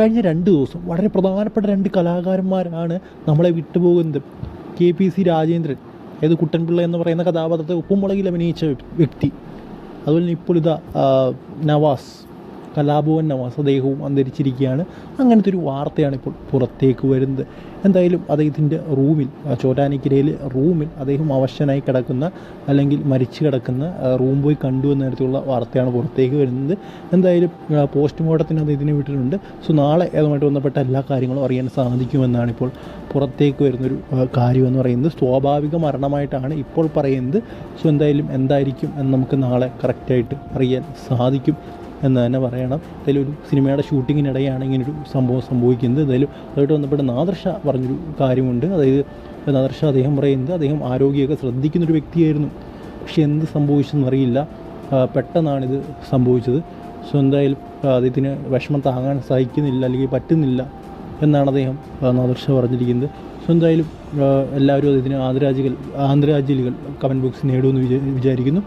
കഴിഞ്ഞ രണ്ട് ദിവസം വളരെ പ്രധാനപ്പെട്ട രണ്ട് കലാകാരന്മാരാണ് നമ്മളെ വിട്ടുപോകുന്നത്. കെ പി സി രാജേന്ദ്രൻ ഏത് കുട്ടൻപിള്ള എന്ന് പറയുന്ന കഥാപാത്രത്തെ ഉപ്പുമുളകിൽ അഭിനയിച്ച വ്യക്തി. അതുപോലെ ഇപ്പോൾ ഇതാ നവാസ്. കലാഭവൻ വസദേഹവും അന്തരിച്ചിരിക്കുകയാണ്. അങ്ങനത്തെ ഒരു വാർത്തയാണ് ഇപ്പോൾ പുറത്തേക്ക് വരുന്നത്. എന്തായാലും അദ്ദേഹത്തിന്റെ റൂമിൽ ചോറ്റാനിക്കരയിൽ റൂമിൽ അദ്ദേഹം അവശനായി കിടക്കുന്ന അല്ലെങ്കിൽ മരിച്ചു കിടക്കുന്ന റൂം പോയി കണ്ടു എന്ന തരത്തിലുള്ള വാർത്തയാണ് പുറത്തേക്ക് വരുന്നത്. എന്തായാലും പോസ്റ്റ്മോർട്ടത്തിന് അദ്ദേഹത്തിനെ വിട്ടിട്ടുണ്ട്. സോ നാളെ അതുമായിട്ട് ബന്ധപ്പെട്ട എല്ലാ കാര്യങ്ങളും അറിയാൻ സാധിക്കുമെന്നാണ് ഇപ്പോൾ പുറത്തേക്ക് വരുന്നൊരു കാര്യമെന്ന് പറയുന്നത്. സ്വാഭാവിക മരണമായിട്ടാണ് ഇപ്പോൾ പറയുന്നത്. സോ എന്തായാലും എന്തായിരിക്കും എന്ന് നമുക്ക് നാളെ കറക്റ്റായിട്ട് അറിയാൻ സാധിക്കും. എന്ന് തന്നെ പറയണം. എന്തായാലും ഒരു സിനിമയുടെ ഷൂട്ടിങ്ങിനിടെയാണ് ഇങ്ങനൊരു സംഭവം സംഭവിക്കുന്നത്. എന്തായാലും അതായിട്ട് ബന്ധപ്പെട്ട് നാദർഷ പറഞ്ഞൊരു കാര്യമുണ്ട്. അതായത് നാദർഷ അദ്ദേഹം പറയുന്നത് അദ്ദേഹം ആരോഗ്യമൊക്കെ ശ്രദ്ധിക്കുന്നൊരു വ്യക്തിയായിരുന്നു. പക്ഷെ എന്ത് സംഭവിച്ചെന്ന് അറിയില്ല. പെട്ടെന്നാണിത് സംഭവിച്ചത്. സോ എന്തായാലും അദ്ദേഹത്തിന് വിഷമം താങ്ങാൻ സഹിക്കുന്നില്ല അല്ലെങ്കിൽ പറ്റുന്നില്ല എന്നാണ് അദ്ദേഹം നാദർഷ പറഞ്ഞിരിക്കുന്നത്. സോ എന്തായാലും എല്ലാവരും അദ്ദേഹത്തിന് ആന്തരാജികൾ ആന്തരാജ്യലികൾ കമന്റ് ബോക്സ് നേടുമെന്ന് വിചാ- വിചാരിക്കുന്നു.